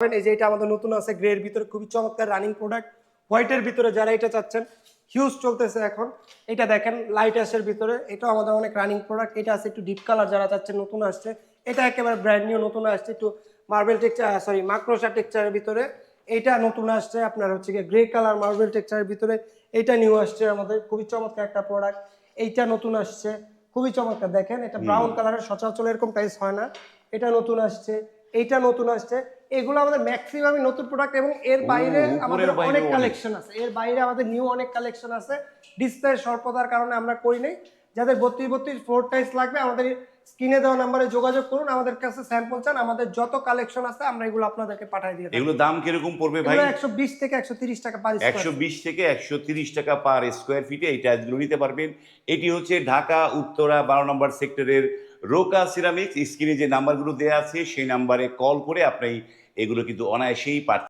এই যে এটা আমাদের নতুন আছে গ্রে এর ভিতরে খুবই চমৎকার রানিং প্রোডাক্ট। হোয়াইটের ভিতরে যারা এটা চাচ্ছেন হিউজ চলতেছে এখন। এটা দেখেন লাইট অ্যাশের ভিতরে। এটা আমাদের অনেক রানিং প্রোডাক্ট এটা আছে একটু ডিপ কালার যারা চাচ্ছেন নতুন আসছে। এটা একেবারে ব্র্যান্ড নিউ নতুন আসছে। একটু মার্বেল টেক্সচার সরি মাক্রোসা টেক্সচারের ভিতরে। এইটা নতুন আসছে আপনার হচ্ছে গিয়ে গ্রে কালার মার্বেল টেক্সচারের ভিতরে। এইটা নিউ আসছে আমাদের। খুবই চমৎকার একটা প্রোডাক্ট এইটা নতুন আসছে। খুবই চমৎকার। দেখেন এটা ব্রাউন কালারের সচরাচর এরকম প্রাইস হয় না। এটা নতুন আসছে। এইটা নতুন আসছে। এগুলো আমাদের ম্যাক্সিমামই নতুন প্রোডাক্ট এবং এর বাইরে আমাদের অনেক। কালেকশন আছে। এর বাইরে আমাদের নিউ অনেক কালেকশন আছে। ডিসপ্লে স্বল্পতার কারণে আমরা করি নাই। যাদের বত্রিশ বত্রিশ ফ্লোর টাইস লাগবে আমাদের স্ক্রিনে দেওয়া নাম্বারে যোগাযোগ করুন। আমাদের কাছে স্যাম্পল চান। আমাদের যত কালেকশন আছে আমরা এগুলো আপনাদেরকে পাঠিয়ে দিয়ে এগুলো দাম কীরকম পড়বে ভাই? এগুলো একশো বিশ থেকে একশো তিরিশ টাকা পার square একশো বিশ থেকে একশো তিরিশ টাকা পার স্কোয়ার ফিটে এই টাইলসগুলো নিতে পারবেন। এটি হচ্ছে ঢাকা উত্তরা বারো নম্বর সেক্টরের রোকা সিরামিক্স স্ক্রিনে যে নাম্বারগুলো দেওয়া আছে, সেই নাম্বারে কল করে আপনি এগুলো কিন্তু অনায়াসেই পার